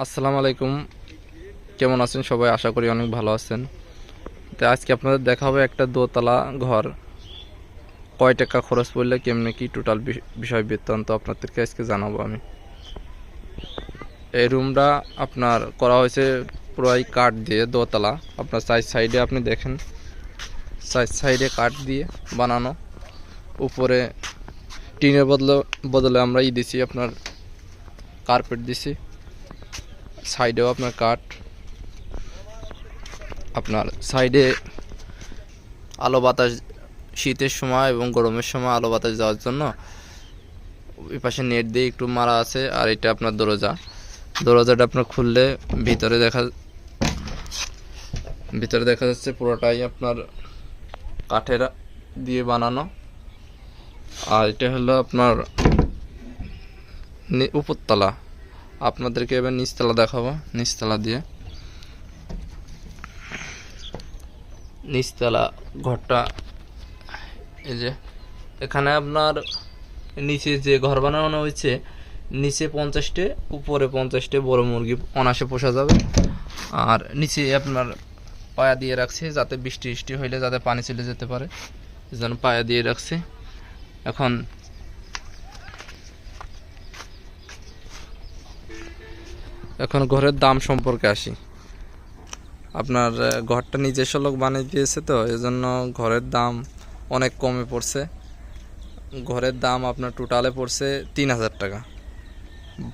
আসসালামু আলাইকুম। কেমন আছেন সবাই? আশা করি অনেক ভালো আছেন। তো আজকে আপনাদের দেখা হবে একটা দোতলা ঘর। কয় টাকা খরচ পড়লে কেমনে কি টোটাল বিষয় বৃত্তান্ত আপনাদেরকে আজকে জানাব আমি। এই রুমটা আপনার করা হয়েছে পুরাই কাঠ দিয়ে দোতলা। আপনার সাইড সাইডে আপনি দেখেন। সাইড সাইডে কাঠ দিয়ে বানানো। উপরে টিনের বদলে বদলে আমরা ই দিছি, আপনার কার্পেট দিছি। সাইডেও আপনার কাঠ, আপনার সাইডে আলো বাতাস শীতের সময় এবং গরমের সময় আলো বাতাস যাওয়ার জন্য ওই পাশে নেট দিয়ে একটু মারা আছে আর এটা আপনার দরজা। দরজাটা আপনার খুললে ভিতরে দেখা ভিতরে দেখা যাচ্ছে পুরোটাই আপনার কাঠের দিয়ে বানানো। আর এটা হলো আপনার উপরতলা। আপনাদেরকে এবার নিচতলা দেখাবো। নিচতলা দিয়ে। নিচতলা ঘরটা, এই যে, এখানে আপনার নিচে যে ঘর বানানো হয়েছে, নিচে পঞ্চাশটে, উপরে পঞ্চাশটে বড় মুরগি অনাসে পোষা যাবে। আর নিচে আপনার পায়া দিয়ে রাখছে যাতে বৃষ্টি বৃষ্টি হইলে যাতে পানি চলে যেতে পারে। যেন পায়া দিয়ে রাখছে। এখন এখন ঘরের দাম সম্পর্কে আসি। আপনার ঘরটা নিজস্ব লোক বানিয়ে দিয়েছে তো, এজন্য ঘরের দাম অনেক কমে পড়ছে। ঘরের দাম আপনার টোটালে পড়ছে তিন হাজার টাকা।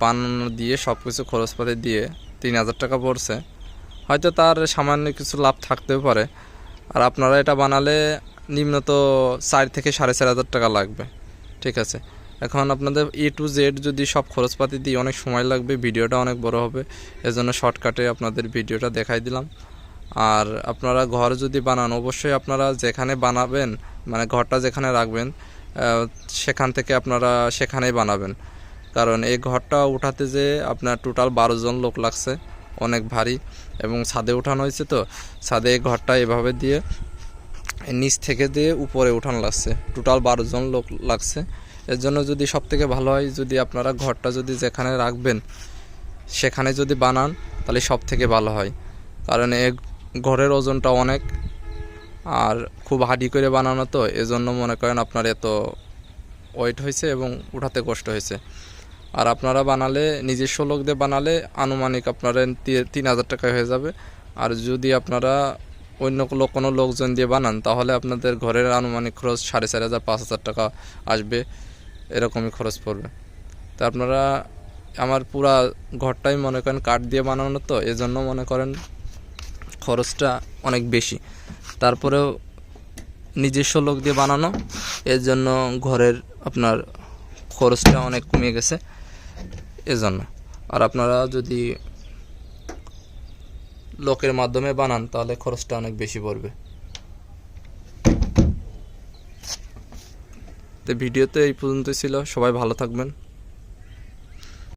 বানানো দিয়ে সব কিছু খরচপাতি দিয়ে তিন হাজার টাকা পড়ছে। হয়তো তার সামান্য কিছু লাভ থাকতেও পারে। আর আপনারা এটা বানালে নিম্নত চার থেকে সাড়ে চার হাজার টাকা লাগবে। ঠিক আছে। এখন আপনাদের এ টু জেড যদি সব খরচপাতি দিয়ে অনেক সময় লাগবে, ভিডিওটা অনেক বড় হবে, এজন্য শর্টকাটে আপনাদের ভিডিওটা দেখাই দিলাম। আর আপনারা ঘর যদি বানান, অবশ্যই আপনারা যেখানে বানাবেন মানে ঘরটা যেখানে রাখবেন সেখান থেকে আপনারা সেখানেই বানাবেন। কারণ এই ঘরটা উঠাতে যে আপনার টোটাল বারো জন লোক লাগছে, অনেক ভারী, এবং ছাদে উঠানো হয়েছে তো, ছাদে এই ঘরটা এভাবে দিয়ে নিচ থেকে দিয়ে উপরে উঠানো লাগছে। টোটাল বারো জন লোক লাগছে। এর জন্য যদি সব থেকে ভালো হয়, যদি আপনারা ঘরটা যদি যেখানে রাখবেন, সেখানে যদি বানান, তাহলে সব থেকে ভালো হয়। কারণ এ ঘরের ওজনটা অনেক, আর খুব হাডি করে বানানো তো, এজন্য মনে করেন আপনার এত ওয়েট হয়েছে এবং উঠাতে কষ্ট হয়েছে। আর আপনারা বানালে, নিজস্ব লোক দিয়ে বানালে, আনুমানিক আপনার তিন হাজার টাকায় হয়ে যাবে। আর যদি আপনারা অন্য কোনো কোনো লোকজন দিয়ে বানান, তাহলে আপনাদের ঘরের আনুমানিক খরচ সাড়ে চার হাজার, পাঁচ হাজার টাকা আসবে। এরকমই খরচ পড়বে। তা আপনারা আমার পুরা ঘরটাই মনে করেন কাঠ দিয়ে বানানো তো, এজন্য মনে করেন খরচটা অনেক বেশি। তারপরেও নিজস্ব লোক দিয়ে বানানো এর জন্য ঘরের আপনার খরচটা অনেক কমে গেছে এজন্য। আর আপনারা যদি লোকের মাধ্যমে বানান, তাহলে খরচটা অনেক বেশি পড়বে। ভিডিওতে এই পর্যন্তই ছিল। সবাই ভালো থাকবেন।